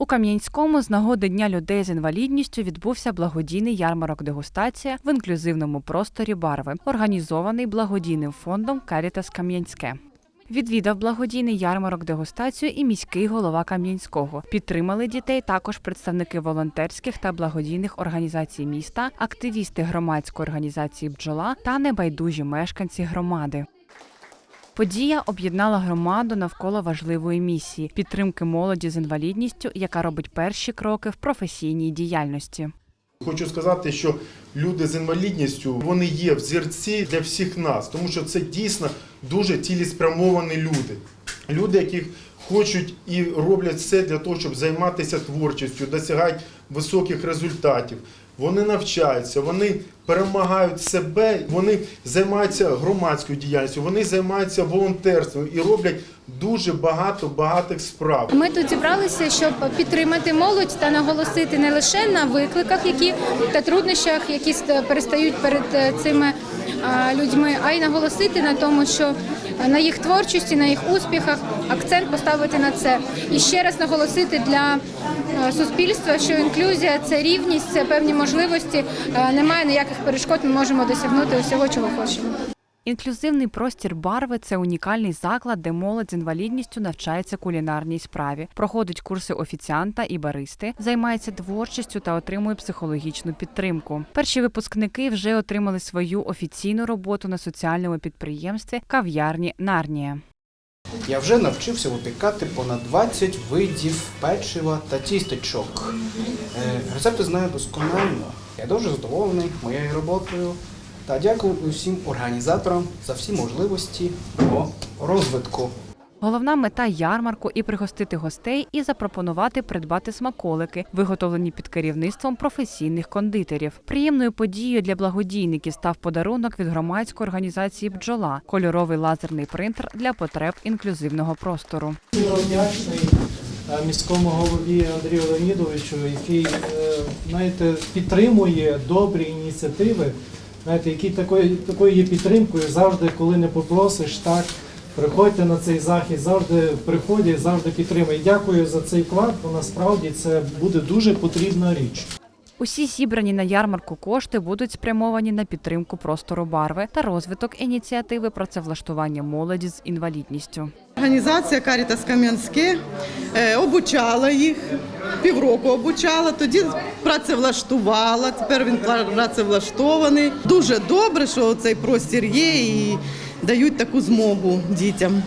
У Кам'янському з нагоди Дня людей з інвалідністю відбувся благодійний ярмарок дегустація в інклюзивному просторі барви, організований благодійним фондом Карітас Кам'янське. Відвідав благодійний ярмарок дегустацію і міський голова Кам'янського. Підтримали дітей також представники волонтерських та благодійних організацій міста, активісти громадської організації Бджола та небайдужі мешканці громади. Подія об'єднала громаду навколо важливої місії підтримки молоді з інвалідністю, яка робить перші кроки в професійній діяльності. Хочу сказати, що люди з інвалідністю вони є взірці для всіх нас, тому що це дійсно дуже цілеспрямовані люди. Люди, які хочуть і роблять все для того, щоб займатися творчістю, досягають високих результатів. Вони навчаються, вони перемагають себе, вони займаються громадською діяльністю, вони займаються волонтерством і роблять дуже багато багатих справ. Ми тут зібралися, щоб підтримати молодь та наголосити не лише на викликах, які та труднощах, які перестають перед е, цими людьми, а й наголосити на тому, що е, на їх творчості, на їх успіхах акцент поставити на це. І ще раз наголосити для е, суспільства, що інклюзія це рівність, це певні можливості. Е, Немає ніяких перешкод. Ми можемо досягнути усього, чого хочемо. Інклюзивний простір барви це унікальний заклад, де молодь з інвалідністю навчається кулінарній справі, проходить курси офіціанта і баристи, займається творчістю та отримує психологічну підтримку. Перші випускники вже отримали свою офіційну роботу на соціальному підприємстві кав'ярні Нарнія. Я вже навчився випікати понад 20 видів печива та тістечок. Е, Рецепти знаю досконально. Я дуже задоволений моєю роботою та дякую усім організаторам за всі можливості по розвитку. Головна мета ярмарку і пригостити гостей, і запропонувати придбати смаколики, виготовлені під керівництвом професійних кондитерів. Приємною подією для благодійників став подарунок від громадської організації Бджола кольоровий лазерний принтер для потреб інклюзивного простору. Е, міському голові Андрію Леонідовичу, який е, знаєте, підтримує добрі ініціативи, знаєте, які такої, такою є підтримкою завжди, коли не попросиш, так приходьте на цей захід, завжди приходять, завжди підтримують. Дякую за цей вклад, бо насправді це буде дуже потрібна річ. Усі зібрані на ярмарку кошти будуть спрямовані на підтримку простору барви та розвиток ініціативи працевлаштування молоді з інвалідністю. Організація Карітас Кам'янське е, обучала їх, півроку обучала, тоді працевлаштувала, тепер він працевлаштований. Дуже добре, що цей простір є і дають таку змогу дітям.